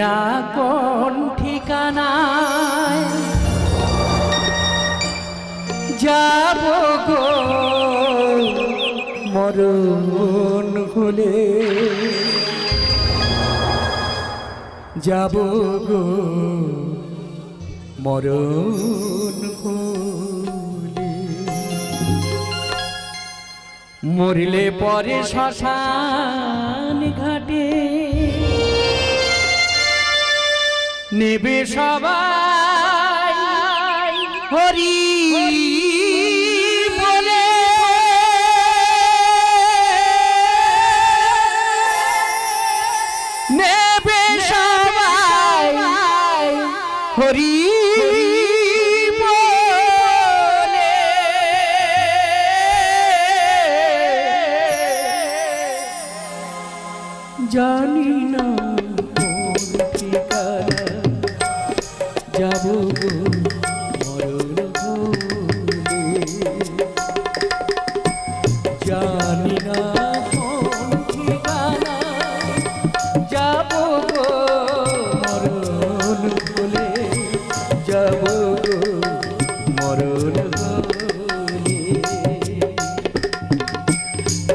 না কোন ঠিকানায় যাব গো? মরণ হলে যাব গো। মরণ হলে মরিলে পরে শ্মশান ঘাটে নেবে সবাই। হরি বলে। নেবে সবাই। হরি জানি না।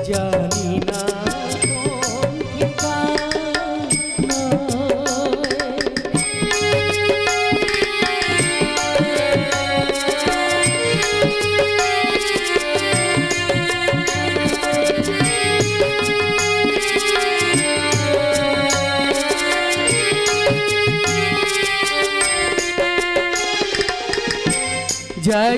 জানি না কোন ঠিকানা জয়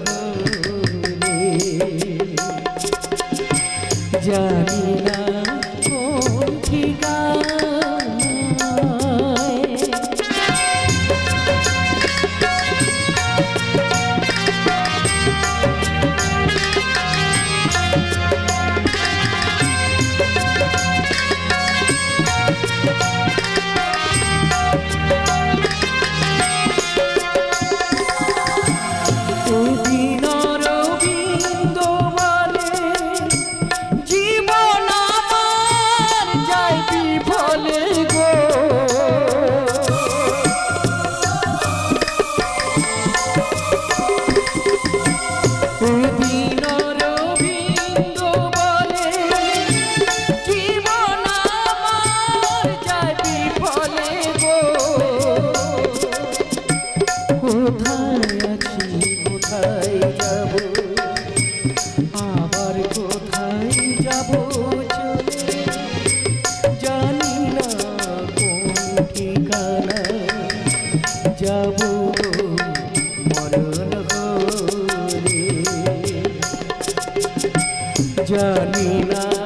জানি না জানি না।